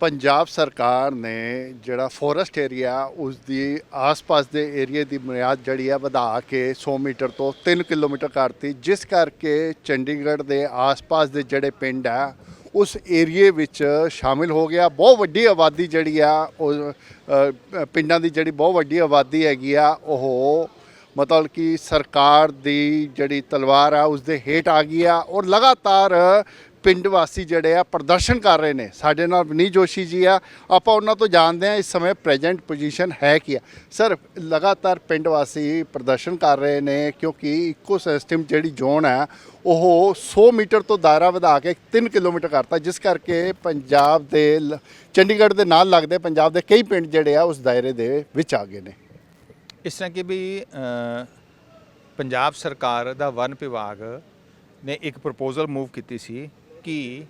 ਪੰਜਾਬ ਸਰਕਾਰ ਨੇ ਜਿਹੜਾ ਫੋਰੈਸਟ ਏਰੀਆ ਉਸ ਦੀ ਆਸ-ਪਾਸ ਦੇ ਏਰੀਏ ਦੀ ਬੁਨਿਆਦ ਜਿਹੜੀ ਆ ਵਧਾ ਕੇ 100 ਮੀਟਰ ਤੋਂ 3 ਕਿਲੋਮੀਟਰ ਕਰਤੀ, ਜਿਸ ਕਰਕੇ ਚੰਡੀਗੜ੍ਹ ਦੇ ਆਸ-ਪਾਸ ਦੇ ਜਿਹੜੇ ਪਿੰਡ ਆ, ਉਸ ਏਰੀਏ ਵਿੱਚ ਸ਼ਾਮਿਲ ਹੋ ਗਿਆ। ਬਹੁਤ ਵੱਡੀ ਆਬਾਦੀ ਜਿਹੜੀ ਆ, ਉਹ ਪਿੰਡਾਂ ਦੀ ਜਿਹੜੀ ਬਹੁਤ ਵੱਡੀ ਆਬਾਦੀ ਹੈਗੀ ਆ, ਉਹ ਮਤਲਬ ਕਿ ਸਰਕਾਰ ਦੀ ਜਿਹੜੀ ਤਲਵਾਰ ਆ ਉਸ ਦੇ ਹੇਠ ਆ ਗਈ ਆ ਔਰ ਲਗਾਤਾਰ ਪਿੰਡ ਵਾਸੀ ਜਿਹੜੇ ਆ ਪ੍ਰਦਰਸ਼ਨ ਕਰ ਰਹੇ ਨੇ। ਸਾਡੇ ਨਾਲ ਵਨੀ ਜੋਸ਼ੀ ਜੀ ਆ। ਆਪਾਂ ਉਹਨਾਂ ਤੋਂ ਜਾਣਦੇ ਆ, ਇਸ ਸਮੇਂ ਪ੍ਰੈਜ਼ੈਂਟ ਪੋਜੀਸ਼ਨ ਹੈ ਕੀ ਆ। ਸਰ, ਲਗਾਤਾਰ ਪਿੰਡ ਵਾਸੀ ਪ੍ਰਦਰਸ਼ਨ ਕਰ ਰਹੇ ਨੇ, ਕਿਉਂਕਿ ਇਕੋਸਿਸਟਮ ਜਿਹੜੀ ਜ਼ੋਨ ਹੈ ਉਹ 100 ਮੀਟਰ ਤੋਂ ਦਾਇਰਾ ਵਧਾ ਕੇ 3 ਕਿਲੋਮੀਟਰ ਕਰਤਾ। ਜਿਸ ਕਰਕੇ ਪੰਜਾਬ ਦੇ ਲ- ਚੰਡੀਗੜ੍ਹ ਦੇ ਨਾਲ ਲੱਗਦੇ ਪੰਜਾਬ ਦੇ ਕਈ ਪਿੰਡ ਜਿਹੜੇ ਆ, ਉਸ ਦਾਇਰੇ ਦੇ ਵਿੱਚ ਆ ਗਏ ਨੇ। ਇਸ ਤਰ੍ਹਾਂ ਕਿ ਵੀ ਪੰਜਾਬ ਸਰਕਾਰ ਦਾ ਵਨ ਵਿਭਾਗ ਨੇ ਇੱਕ ਪ੍ਰਪੋਜ਼ਲ ਮੂਵ ਕੀਤੀ ਸੀ। ਕਿ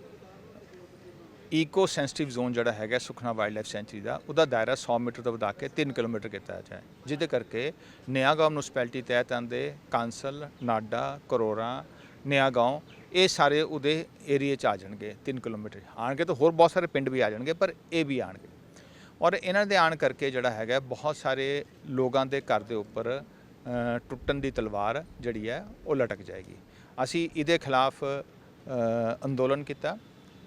ਈਕੋ ਸੈਂਸਿਟਿਵ ਜ਼ੋਨ ਜਿਹੜਾ ਹੈਗਾ ਸੁਖਨਾ ਵਾਈਲਡਲਾਈਫ ਸੈਂਚਰੀ ਦਾ, ਉਹਦਾ ਦਾਇਰਾ 100 ਮੀਟਰ ਤੋਂ ਵਧਾ ਕੇ 3 ਕਿਲੋਮੀਟਰ ਕੀਤਾ ਜਾਏ ਜਿਹਦੇ ਕਰਕੇ ਨਿਆਗਾਂਵ ਮਿਊਨਿਸਪੈਲਿਟੀ ਤਹਿਤ ਆਉਂਦੇ ਕਾਂਸਲ, ਨਾਡਾ ਕਰੋਰਾ ਨਿਆਗਾਂਵ ਇਹ ਸਾਰੇ ਉਹਦੇ ਏਰੀਏ ਚ ਆ ਜਾਣਗੇ 3 ਕਿਲੋਮੀਟਰ। ਆਣਗੇ ਤਾਂ ਹੋਰ ਬਹੁਤ ਸਾਰੇ ਪਿੰਡ ਵੀ ਆ ਜਾਣਗੇ, ਪਰ ਇਹ ਵੀ ਆਣਗੇ ਔਰ ਇਹਨਾਂ ਦੇ ਆਣ ਕਰਕੇ ਜਿਹੜਾ ਹੈਗਾ, ਬਹੁਤ ਸਾਰੇ ਲੋਕਾਂ ਦੇ ਘਰ ਦੇ ਉੱਪਰ ਟੁੱਟਣ ਦੀ ਤਲਵਾਰ ਜਿਹੜੀ ਹੈ, ਉਹ ਲਟਕ ਜਾਏਗੀ। ਅਸੀਂ ਇਹਦੇ ਖਿਲਾਫ ਅੰਦੋਲਨ ਕੀਤਾ।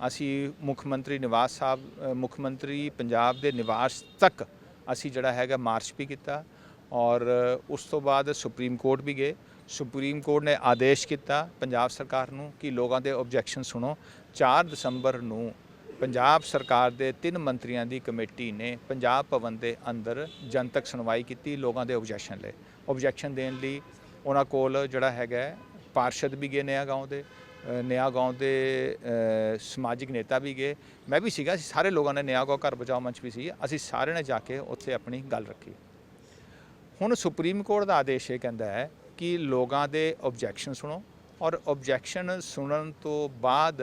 ਅਸੀਂ ਮੁੱਖ ਮੰਤਰੀ ਨਿਵਾਸ ਸਾਹਿਬ ਮੁੱਖ ਮੰਤਰੀ ਪੰਜਾਬ ਦੇ ਨਿਵਾਸ ਤੱਕ ਅਸੀਂ ਜਿਹੜਾ ਹੈਗਾ ਮਾਰਚ ਵੀ ਕੀਤਾ ਔਰ ਉਸ ਤੋਂ ਬਾਅਦ ਸੁਪਰੀਮ ਕੋਰਟ ਵੀ ਗਏ। ਸੁਪਰੀਮ ਕੋਰਟ ਨੇ ਆਦੇਸ਼ ਕੀਤਾ ਪੰਜਾਬ ਸਰਕਾਰ ਨੂੰ ਕਿ ਲੋਕਾਂ ਦੇ ਆਬਜੈਕਸ਼ਨ ਸੁਣੋ। 4 ਦਸੰਬਰ ਨੂੰ ਪੰਜਾਬ ਸਰਕਾਰ ਦੇ ਤਿੰਨ ਮੰਤਰੀਆਂ ਦੀ ਕਮੇਟੀ ਨੇ ਪੰਜਾਬ ਭਵਨ ਦੇ ਅੰਦਰ ਜਨਤਕ ਸੁਣਵਾਈ ਕੀਤੀ, ਲੋਕਾਂ ਦੇ ਆਬਜੈਕਸ਼ਨ ਲਏ। ਆਬਜੈਕਸ਼ਨ ਦੇਣ ਲਈ ਉਹਨਾਂ ਕੋਲ ਜਿਹੜਾ ਹੈਗਾ ਪਾਰਸ਼ਦ ਵੀ ਗਏ ਨਿਆ ਗਾਉਂ ਦੇ। ਨਿਆ ਗਾਉਂ ਦੇ ਸਮਾਜਿਕ ਨੇਤਾ ਵੀ ਗਏ। ਮੈਂ ਵੀ ਸੀਗਾ, ਅਸੀਂ ਸਾਰੇ ਲੋਕਾਂ ਨੇ ਨਿਆ ਗਾਉਂ ਘਰ ਬਚਾਓ ਮੰਚ ਵੀ ਸੀ ਅਸੀਂ ਸਾਰਿਆਂ ਨੇ ਜਾ ਕੇ ਉੱਥੇ ਆਪਣੀ ਗੱਲ ਰੱਖੀ। ਹੁਣ ਸੁਪਰੀਮ ਕੋਰਟ ਦਾ ਆਦੇਸ਼ ਇਹ ਕਹਿੰਦਾ ਹੈ ਕਿ ਲੋਕਾਂ ਦੇ ਆਬਜੈਕਸ਼ਨ ਸੁਣੋ ਔਰ ਆਬਜੈਕਸ਼ਨ ਸੁਣਨ ਤੋਂ ਬਾਅਦ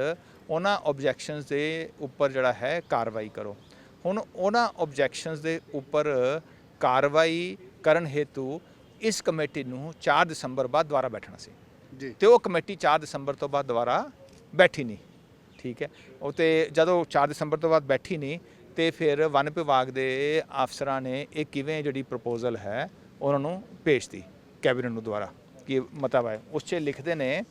ਉਹਨਾਂ ਆਬਜੈਕਸ਼ਨਸ ਦੇ ਉੱਪਰ ਜਿਹੜਾ ਹੈ ਕਾਰਵਾਈ ਕਰੋ। ਹੁਣ ਉਹਨਾਂ ਆਬਜੈਕਸ਼ਨਸ ਦੇ ਉੱਪਰ ਕਾਰਵਾਈ ਕਰਨ ਹੇਤੂ ਇਸ ਕਮੇਟੀ ਨੂੰ 4 ਦਸੰਬਰ ਬਾਅਦ ਦੁਬਾਰਾ ਬੈਠਣਾ ਸੀ। ਤੇ ਉਹ ਕਮੇਟੀ 4 ਦਸੰਬਰ ਤੋਂ ਬਾਅਦ ਦੁਬਾਰਾ ਬੈਠੀ ਨਹੀਂ। ਠੀਕ ਹੈ। ਉਹ ਤੇ ਜਦੋਂ 4 ਦਸੰਬਰ ਤੋਂ ਬਾਅਦ ਬੈਠੀ ਨਹੀਂ, ਤੇ ਫਿਰ ਵਨ ਵਿਭਾਗ ਦੇ ਅਫਸਰਾਂ ਨੇ ਇਹ ਕਿਵੇਂ ਜਿਹੜੀ ਪ੍ਰਪੋਜ਼ਲ ਹੈ, ਉਹਨਾਂ ਨੂੰ ਭੇਜਤੀ ਕੈਬਨਿਟ ਨੂੰ ਦੁਆਰਾ ਕਿ ਮਤਲਬ ਹੈ ਉਸ 'ਚ ਲਿਖਦੇ ਨੇ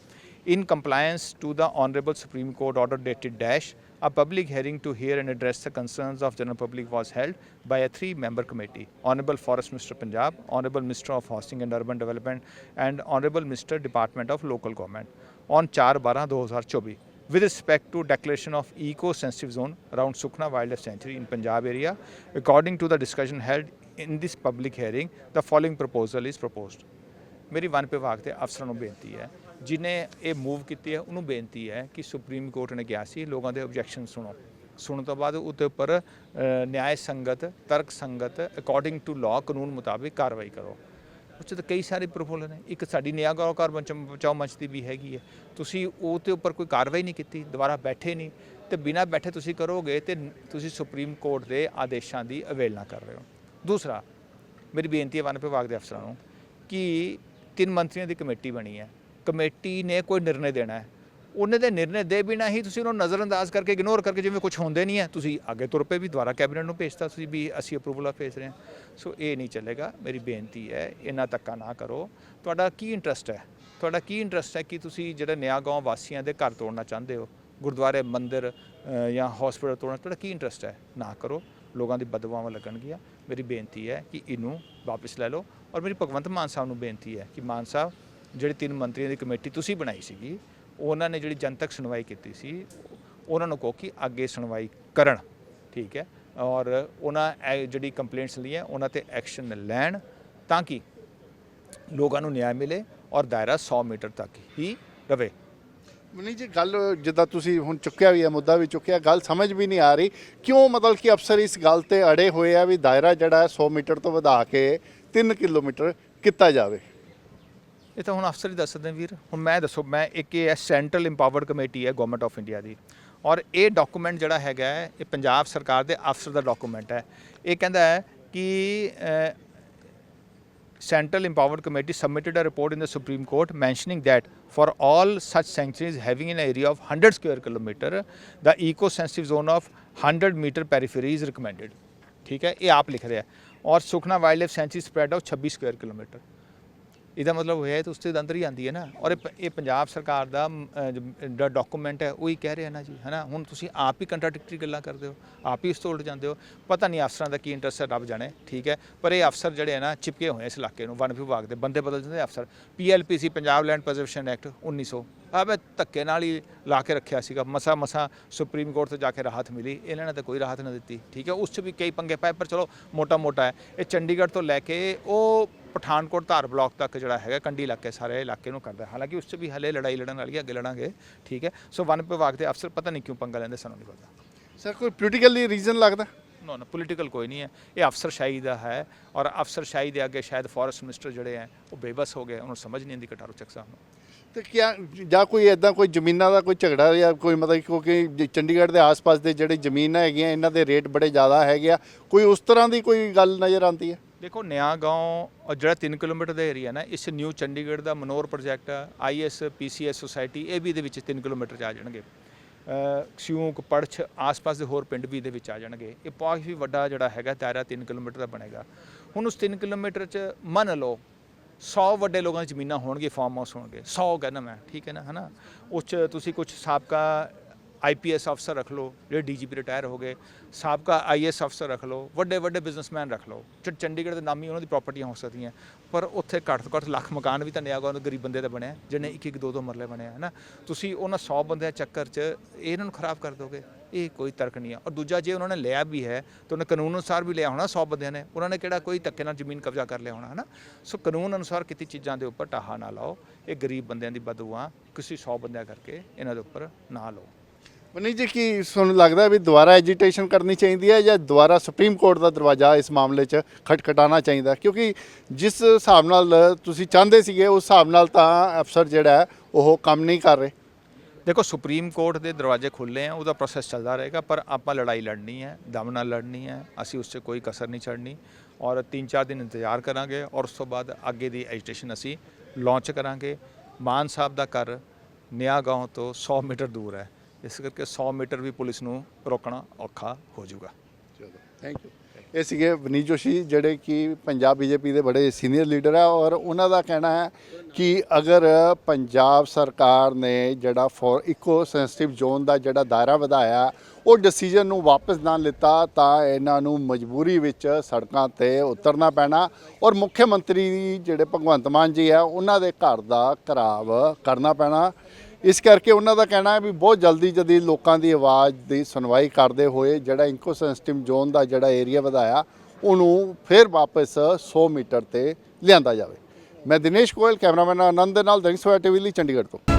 in compliance to the honourable supreme court order dated dash A public hearing to hear and address the concerns of general public was held by a three-member committee. Honorable Forest Minister Punjab, Honorable Minister of Housing and Urban Development, and Honorable Minister Department of Local Government on 4-12-2024 with respect to declaration of eco-sensitive zone around Sukhna Wildlife Sanctuary in Punjab area. According to the discussion held in this public hearing, the following proposal is proposed. ਮੇਰੀ ਵਨ ਵਿਭਾਗ ਦੇ ਅਫਸਰਾਂ ਨੂੰ ਬੇਨਤੀ ਹੈ ਜਿਨੇ ਇਹ ਮੂਵ ਕੀਤੀ ਹੈ ਉਹਨੂੰ ਬੇਨਤੀ ਹੈ ਕਿ ਸੁਪਰੀਮ ਕੋਰਟ ਨੇ ਕਿਹਾ ਸੀ ਲੋਕਾਂ ਦੇ ਆਬਜੈਕਸ਼ਨ ਸੁਣੋ। ਸੁਣਨ ਤੋਂ ਬਾਅਦ ਉਹਦੇ ਉੱਪਰ ਅ, ਨਿਆਏ ਸੰਗਤ ਤਰਕ ਸੰਗਤ ਅਕੋਰਡਿੰਗ ਟੂ ਲਾਅ ਕਾਨੂੰਨ ਮੁਤਾਬਿਕ ਕਾਰਵਾਈ ਕਰੋ। ਉਸ 'ਚ ਤਾਂ ਕਈ ਸਾਰੇ ਪ੍ਰਫੁੱਲ ਨੇ। ਇੱਕ ਸਾਡੀ ਨਿਆਗਾਓ ਕਾਰਬਨ ਬਚਾਓ ਮੰਚ ਦੀ ਵੀ ਹੈਗੀ ਹੈ। ਤੁਸੀਂ ਉਹ ਤੇ ਉੱਪਰ ਕੋਈ ਕਾਰਵਾਈ ਨਹੀਂ ਕੀਤੀ ਦੁਬਾਰਾ ਬੈਠੇ ਨਹੀਂ ਤੇ ਬਿਨਾਂ ਬੈਠੇ ਤੁਸੀਂ ਕਰੋਗੇ ਤੇ ਤੁਸੀਂ ਸੁਪਰੀਮ ਕੋਰਟ ਦੇ ਆਦੇਸ਼ਾਂ ਦੀ ਅਵੇਲਨਾ ਕਰ ਰਹੇ ਹੋ। ਦੂਸਰਾ ਮੇਰੀ ਬੇਨਤੀ ਹੈ ਵਨ ਵਿਭਾਗ ਦੇ ਅਫਸਰਾਂ ਨੂੰ ਕਿ ਤਿੰਨ ਮੰਤਰੀਆਂ ਦੀ ਕਮੇਟੀ ਬਣੀ ਹੈ। ਕਮੇਟੀ ਨੇ ਕੋਈ ਨਿਰਣੇ ਦੇਣਾ ਹੈ। ਉਹਨੇ ਦੇ ਨਿਰਣੇ ਦੇ ਬਿਨਾਂ ਹੀ ਤੁਸੀਂ ਉਹਨੂੰ ਨਜ਼ਰਅੰਦਾਜ਼ ਕਰਕੇ ਇਗਨੋਰ ਕਰਕੇ ਜਿਵੇਂ ਕੁਝ ਹੁੰਦੇ ਨਹੀਂ ਹੈ, ਤੁਸੀਂ ਅੱਗੇ ਤੁਰ ਪਏ ਵੀ ਦੁਬਾਰਾ ਕੈਬਨਿਟ ਨੂੰ ਭੇਜਤਾ, ਤੁਸੀਂ ਵੀ ਅਸੀਂ ਅਪਰੂਵਲ ਆ ਭੇਜ ਰਹੇ ਹਾਂ। ਸੋ ਇਹ ਨਹੀਂ ਚੱਲੇਗਾ। ਮੇਰੀ ਬੇਨਤੀ ਹੈ, ਇਹਨਾਂ ਤੱਕਾ ਨਾ ਕਰੋ। ਤੁਹਾਡਾ ਕੀ ਇੰਟਰਸਟ ਹੈ? ਤੁਹਾਡਾ ਕੀ ਇੰਟਰਸਟ ਹੈ ਕਿ ਤੁਸੀਂ ਜਿਹੜਾ ਨਿਆ ਗਾਉਂ ਵਾਸੀਆਂ ਦੇ ਘਰ ਤੋੜਨਾ ਚਾਹੁੰਦੇ ਹੋ? ਗੁਰਦੁਆਰੇ, ਮੰਦਿਰ ਜਾਂ ਹਸਪੀਟਲ ਤੋੜਨਾ, ਤੁਹਾਡਾ ਕੀ ਇੰਟਰਸਟ ਹੈ? ਨਾ ਕਰੋ। ਲੋਕਾਂ ਦੀ ਬਦਦੁਆਵਾਂ ਲੱਗਣਗੀਆਂ। ਮੇਰੀ ਬੇਨਤੀ ਹੈ ਕਿ ਇਹਨੂੰ ਵਾਪਸ ਲੈ ਲਓ ਔਰ ਮੇਰੀ ਭਗਵੰਤ ਮਾਨ ਸਾਹਿਬ ਨੂੰ ਬੇਨਤੀ ਹੈ ਕਿ ਮਾਨ ਸਾਹਿਬ, ਜਿਹੜੀ ਤਿੰਨ ਮੰਤਰੀਆਂ ਦੀ ਕਮੇਟੀ ਤੁਸੀਂ ਬਣਾਈ ਸੀਗੀ, ਉਹਨਾਂ ਨੇ ਜਿਹੜੀ ਜਨਤਕ ਸੁਣਵਾਈ ਕੀਤੀ ਸੀ, ਉਹਨਾਂ ਨੂੰ ਕਹੋ ਕਿ ਅੱਗੇ ਸੁਣਵਾਈ ਕਰਨ। ਠੀਕ ਹੈ? ਔਰ ਉਹਨਾਂ ਇਹ ਜਿਹੜੀ ਕੰਪਲੇਂਟਸ ਲਈਆਂ, ਉਹਨਾਂ ਤੇ ਐਕਸ਼ਨ ਲੈਣ ਤਾਂ ਕਿ ਲੋਕਾਂ ਨੂੰ ਨਿਆਂ ਮਿਲੇ ਔਰ ਦਾਇਰਾ 100 ਮੀਟਰ ਤੱਕ ਹੀ ਰਵੇ। ਨਹੀਂ ਜੀ, ਗੱਲ ਜਿੱਦਾਂ ਤੁਸੀਂ ਹੁਣ ਚੁੱਕਿਆ ਵੀ ਹੈ, ਮੁੱਦਾ ਵੀ ਚੁੱਕਿਆ, ਗੱਲ ਸਮਝ ਵੀ ਨਹੀਂ ਆ ਰਹੀ। ਕਿਉਂ? ਮਤਲਬ ਕਿ ਅਫਸਰ ਇਸ ਗੱਲ ਤੇ ਅੜੇ ਹੋਏ ਆ ਵੀ ਦਾਇਰਾ ਜਿਹੜਾ ਹੈ 100 ਮੀਟਰ ਤੋਂ ਵਧਾ ਕੇ 3 ਕਿਲੋਮੀਟਰ ਕੀਤਾ ਜਾਵੇ। ਇਹ ਤਾਂ ਹੁਣ ਅਫਸਰ ਹੀ ਦੱਸ ਸਕਦੇ ਵੀਰ। ਹੁਣ ਮੈਂ ਦੱਸੋ, ਮੈਂ ਇੱਕ ਇਹ ਹੈ ਸੈਂਟਰਲ ਇੰਪਾਵਰਡ ਕਮੇਟੀ ਹੈ ਗਵਰਨਮੈਂਟ ਆਫ ਇੰਡੀਆ ਦੀ। ਔਰ ਇਹ ਡਾਕੂਮੈਂਟ ਜਿਹੜਾ ਹੈਗਾ ਇਹ ਪੰਜਾਬ ਸਰਕਾਰ ਦੇ ਅਫਸਰ ਦਾ ਡਾਕੂਮੈਂਟ ਹੈ। ਇਹ ਕਹਿੰਦਾ ਹੈ ਕਿ Central Empowered Committee submitted a report in the Supreme Court mentioning that for all such sanctuaries having an area of 100 square kilometer, the eco-sensitive zone of 100 metre periphery is recommended ਠੀਕ ਹੈ ਇਹ ਆਪ ਲਿਖ ਰਿਹਾ ਔਰ Sukhna wild life sanctuary spread out 26 square kilometre ਇਹਦਾ ਮਤਲਬ ਹੋਇਆ ਤਾਂ ਉਸ ਦੇ ਅੰਦਰ ਹੀ ਆਂਦੀ ਹੈ ਨਾ। ਔਰ ਇਹ ਪ- ਇਹ ਪੰਜਾਬ ਸਰਕਾਰ ਦਾ ਜਿਹੜਾ ਡਾਕੂਮੈਂਟ ਹੈ, ਉਹੀ ਕਹਿ ਰਿਹਾ ਨਾ ਜੀ ਹੈ ਨਾ ਹੁਣ ਤੁਸੀਂ ਆਪ ਹੀ ਕੰਟਰਾਡਿਕਟਰੀ ਗੱਲਾਂ ਕਰਦੇ ਹੋ, ਆਪ ਹੀ ਉਸ ਤੋਂ ਉਲਟ ਜਾਂਦੇ ਹੋ। ਪਤਾ ਨਹੀਂ ਅਫਸਰਾਂ ਦਾ ਕੀ ਇੰਟਰਸਟ ਹੈ, ਰੱਬ ਜਾਣੇ, ਠੀਕ ਹੈ। ਪਰ ਇਹ ਅਫਸਰ ਜਿਹੜੇ ਹੈ ਨਾ, ਚਿਪਕੇ ਹੋਏ ਇਸ ਇਲਾਕੇ ਨੂੰ ਵਨ ਵਿਭਾਗ ਦੇ, ਬੰਦੇ ਬਦਲ ਜਾਂਦੇ ਅਫਸਰ। PLPC Punjab land preservation act 1900 ਮੈਂ ਧੱਕੇ ਨਾਲ ਹੀ ਲਾ ਕੇ ਰੱਖਿਆ ਸੀਗਾ। ਮਸਾ ਮਸਾ ਸੁਪਰੀਮ ਕੋਰਟ ਤੋਂ ਜਾ ਕੇ ਰਾਹਤ ਮਿਲੀ। ਇਹਨਾਂ ਨੇ ਤਾਂ ਕੋਈ ਰਾਹਤ ਨਾ ਦਿੱਤੀ, ਠੀਕ ਹੈ। ਉਸ 'ਚ ਵੀ ਕਈ ਪੰਗੇ ਪਏ, ਪਰ ਚਲੋ ਮੋਟਾ ਮੋਟਾ ਹੈ। ਇਹ ਚੰਡੀਗੜ੍ਹ ਤੋਂ ਲੈ ਕੇ ਉਹ ਪਠਾਨਕੋਟ ਧਾਰ ਬਲਾਕ ਤੱਕ ਜਿਹੜਾ ਹੈਗਾ ਕੰਢੀ ਇਲਾਕੇ ਸਾਰੇ ਇਲਾਕੇ ਨੂੰ ਕਰਦਾ। ਹਾਲਾਂਕਿ ਉਸ 'ਚ ਵੀ ਹਲੇ ਲੜਾਈ ਲੜਨ ਵਾਲੀ ਹੈ, ਅੱਗੇ ਲੜਾਂਗੇ ਠੀਕ ਹੈ। ਸੋ ਵਨ ਵਿਭਾਗ ਦੇ ਅਫਸਰ ਪਤਾ ਨਹੀਂ ਕਿਉਂ ਪੰਗਾ ਲੈਂਦੇ ਸਾਨੂੰ ਨਹੀਂ ਪਤਾ। ਸਰ ਕੋਈ ਪੋਲੀਟੀਕਲੀ ਰੀਜ਼ਨ ਲੱਗਦਾ? ਨੋ ਨੋ ਪੋਲੀਟੀਕਲ ਕੋਈ ਨਹੀਂ ਹੈ। ਇਹ ਅਫਸਰਸ਼ਾਹੀ ਦਾ ਹੈ ਔਰ ਅਫਸਰਸ਼ਾਹੀ ਦੇ ਅੱਗੇ ਸ਼ਾਇਦ ਫੋਰੈਸਟ ਮਿਨਿਸਟਰ ਜਿਹੜੇ ਹੈ ਉਹ ਬੇਬਸ ਹੋ ਗਏ ਉਹਨੂੰ ਸਮਝ ਨਹੀਂ ਆਉਂਦੀ ਕਟਾਰੂ ਚੱਕ ਸਾਹਿਬ ਨੂੰ। ਤੇ ਕਿਆ ਜਾਂ ਕੋਈ ਐਦਾਂ ਕੋਈ ਜ਼ਮੀਨਾਂ ਦਾ ਕੋਈ ਝਗੜਾ ਜਾਂ ਕੋਈ ਮਤਲਬ ਕਿਉਂਕਿ ਜ- ਚੰਡੀਗੜ੍ਹ ਦੇ ਆਸ-ਪਾਸ ਦੇ ਜਿਹੜੇ ਜ਼ਮੀਨਾਂ ਹੈਗੀਆਂ ਇਹਨਾਂ ਦੇ ਰੇਟ ਬੜੇ ਜ਼ਿਆਦਾ ਹੈਗੇ ਆ ਕੋਈ ਉਸ ਤਰ੍ਹਾਂ ਦੀ ਕੋਈ ਗੱਲ ਨਜ਼ਰ ਆਉਂਦੀ ਹੈ? ਦੇਖੋ ਨਿਆ ਗਾਉਂ ਜਿਹੜਾ 3 ਕਿਲੋਮੀਟਰ ਦਾ ਏਰੀਆ ਨਾ ਇਸ ਨਿਊ ਚੰਡੀਗੜ੍ਹ ਦਾ manor project IAS PCS society ਇਹ ਵੀ ਇਹਦੇ ਵਿੱਚ 3 ਕਿਲੋਮੀਟਰ ਚ ਆ ਜਾਣਗੇ। ਅ, ਪੜਛ ਆਸ-ਪਾਸ ਦੇ ਹੋਰ ਪਿੰਡ ਵੀ ਇਹਦੇ ਵਿੱਚ ਆ ਜਾਣਗੇ। ਇਹ ਬਹੁਤ ਹੀ ਵੱਡਾ ਜਿਹੜਾ ਹੈਗਾ ਦਾਇਰਾ 3 ਕਿਲੋਮੀਟਰ ਦਾ ਬਣੇਗਾ। ਹੁਣ ਉਸ 3 ਕਿਲੋਮੀਟਰ ਚ ਮੰਨ ਲਓ 100 ਵੱਡੇ ਲੋਕਾਂ ਦੀ ਜ਼ਮੀਨਾਂ ਹੋਣਗੇ ਫਾਰਮ ਹਾਊਸ ਹੋਣਗੇ। 100 ਕਹਿੰਦਾ ਮੈਂ ਠੀਕ ਹੈ ਨਾ ਹਨਾ? ਉਸ 'ਚ ਤੁਸੀਂ ਕੁਝ ਸਾਬਕਾ ਆਈਪੀਐਸ ਅਫਸਰ ਰੱਖ ਲਓ ਜਿਹੜੇ ਡੀਜੀਪੀ ਰਿਟਾਇਰ ਹੋ ਗਏ ਸਾਬਕਾ ਆਈਐਸ ਅਫਸਰ ਰੱਖ ਲਓ ਵੱਡੇ ਵੱਡੇ ਬਿਜ਼ਨਸਮੈਨ ਰੱਖ ਲਓ ਜਿਹੜੇ ਚੰਡੀਗੜ੍ਹ ਦੇ ਨਾਮੀ ਉਹਨਾਂ ਦੀ ਪ੍ਰਾਪਰਟੀਆਂ ਹੋ ਸਕਦੀਆਂ ਪਰ ਉੱਥੇ ਘੱਟ ਤੋਂ ਘੱਟ ਲੱਖ ਮਕਾਨ ਵੀ ਤਾਂ ਨਿਆਗਾ ਉਹਨਾਂ ਗਰੀਬ ਬੰਦੇ ਦਾ ਬਣਿਆ ਜਿਹਨੇ ਇੱਕ ਇੱਕ ਦੋ ਦੋ ਮਰਲੇ ਬਣਿਆ ਹੈ ਨਾ ਤੁਸੀਂ ਉਹਨਾਂ 100 ਬੰਦਿਆਂ ਦੇ ਚੱਕਰ 'ਚ ਇਹਨਾਂ ਨੂੰ ਖਰਾਬ ਕਰ ਦੋਗੇ ਇਹ ਕੋਈ ਤਰਕ ਨਹੀਂ ਹੈ ਔਰ ਦੂਜਾ ਜੇ ਉਹਨਾਂ ਨੇ ਲਿਆ ਵੀ ਹੈ ਤਾਂ ਉਹਨੇ ਕਾਨੂੰਨ ਅਨੁਸਾਰ ਵੀ ਲਿਆ ਹੋਣਾ 100 ਬੰਦਿਆਂ ਨੇ ਉਹਨਾਂ ਨੇ ਕਿਹੜਾ ਕੋਈ ਧੱਕੇ ਨਾਲ ਜ਼ਮੀਨ ਕਬਜ਼ਾ ਕਰ ਲਿਆ ਹੋਣਾ ਹੈ ਨਾ ਸੋ ਕਾਨੂੰਨ ਅਨੁਸਾਰ ਕੀਤੀ ਚੀਜ਼ਾਂ ਦੇ ਉੱਪਰ ਟਾਹਾ ਨਾ ਲਾਓ ਇਹ ਗਰੀਬ ਬੰਦਿਆਂ ਦੀ ਬਦਦੁਆ ਕਿਸੇ 100 ਬੰਦਿਆਂ ਕਰਕੇ ਇਹਨਾਂ ਦੇ ਉੱਪਰ ਨਾ ਲਾਓ ਮਨੀ ਜੀ ਕੀ ਤੁਹਾਨੂੰ ਲੱਗਦਾ ਵੀ ਦੁਬਾਰਾ ਐਜੀਟੇਸ਼ਨ ਕਰਨੀ ਚਾਹੀਦੀ ਹੈ ਜਾਂ ਦੁਬਾਰਾ ਸੁਪਰੀਮ ਕੋਰਟ ਦਾ ਦਰਵਾਜ਼ਾ ਇਸ ਮਾਮਲੇ 'ਚ ਖਟਖਟਾਉਣਾ ਚਾਹੀਦਾ ਕਿਉਂਕਿ ਜਿਸ ਹਿਸਾਬ ਨਾਲ ਤੁਸੀਂ ਚਾਹੁੰਦੇ ਸੀਗੇ ਉਸ ਹਿਸਾਬ ਨਾਲ ਤਾਂ ਅਫਸਰ ਜਿਹੜਾ ਹੈ, ਉਹ ਕੰਮ ਨਹੀਂ ਕਰ ਰਹੇ। ਦੇਖੋ ਸੁਪਰੀਮ ਕੋਰਟ ਦੇ ਦਰਵਾਜ਼ੇ ਖੁੱਲੇ ਆ ਉਹਦਾ ਪ੍ਰੋਸੈਸ ਚੱਲਦਾ ਰਹੇਗਾ ਪਰ ਆਪਾਂ ਲੜਾਈ ਲੜਨੀ ਹੈ ਦਮ ਨਾਲ ਲੜਨੀ ਹੈ ਅਸੀਂ ਉਸ 'ਚ ਕੋਈ ਕਸਰ ਨਹੀਂ ਛੱਡਣੀ ਔਰ 3-4 ਦਿਨ ਇੰਤਜ਼ਾਰ ਕਰਾਂਗੇ ਔਰ ਉਸ ਤੋਂ ਬਾਅਦ ਅੱਗੇ ਦੀ ਐਜੀਟੇਸ਼ਨ ਅਸੀਂ ਲਾਂਚ ਕਰਾਂਗੇ। ਮਾਨ ਸਾਹਿਬ ਦਾ ਘਰ ਨਿਆ ਗਾਉਂ ਤੋਂ 100 ਮੀਟਰ ਦੂਰ ਹੈ। ਇਸ ਕਰਕੇ 100 ਮੀਟਰ ਵੀ ਪੁਲਿਸ ਨੂੰ ਰੋਕਣਾ ਔਖਾ ਹੋ ਜਾਊਗਾ। ਚਲੋ ਥੈਂਕ ਯੂ ਇਹ ਸੀਗੇ ਵਨੀਤ ਜੋਸ਼ੀ, ਜਿਹੜੇ ਕਿ ਪੰਜਾਬ ਬੀਜੇਪੀ ਦੇ ਬੜੇ ਸੀਨੀਅਰ ਲੀਡਰ ਆ ਔਰ ਉਹਨਾਂ ਦਾ ਕਹਿਣਾ ਹੈ ਕਿ ਅਗਰ ਪੰਜਾਬ ਸਰਕਾਰ ਨੇ ਜਿਹੜਾ ਫੋਰ ਇਕੋ ਸੈਂਸਿਟਿਵ ਜ਼ੋਨ ਦਾ ਜਿਹੜਾ ਦਾਇਰਾ ਵਧਾਇਆ, ਉਹ ਡਿਸੀਜਨ ਨੂੰ ਵਾਪਸ ਨਾ ਲਿੱਤਾ, ਤਾਂ ਇਹਨਾਂ ਨੂੰ ਮਜਬੂਰੀ ਵਿੱਚ ਸੜਕਾਂ ਤੇ ਉਤਰਨਾ ਪੈਣਾ ਔਰ ਮੁੱਖ ਮੰਤਰੀ ਜਿਹੜੇ ਭਗਵੰਤ ਮਾਨ ਜੀ ਆ, ਉਹਨਾਂ ਦੇ ਘਰ ਦਾ ਘਰਾਵ ਕਰਨਾ ਪੈਣਾ। ਇਸ ਕਰਕੇ ਉਹਨਾਂ ਦਾ ਕਹਿਣਾ ਹੈ ਵੀ ਬਹੁਤ ਜਲਦੀ ਜਲਦੀ ਲੋਕਾਂ ਦੀ ਆਵਾਜ਼ ਦੀ ਸੁਣਵਾਈ ਕਰਦੇ ਹੋਏ ਜਿਹੜਾ ਇਨਕੋ ਸਿਸਟਮ ਜ਼ੋਨ ਦਾ ਜਿਹੜਾ ਏਰੀਆ ਵਧਾਇਆ, ਉਹਨੂੰ ਫਿਰ ਵਾਪਸ 100 ਮੀਟਰ ਤੇ ਲਿਆਂਦਾ ਜਾਵੇ। ਮੈਂ ਦਿਨੇਸ਼ ਗੋਇਲ, ਕੈਮਰਾਮੈਨ ਆਨੰਦ ਦੇ ਨਾਲ ਦੈਨਿਕ ਸਵੇਰਾ ਟੀਵੀ ਲਈ ਚੰਡੀਗੜ੍ਹ ਤੋਂ।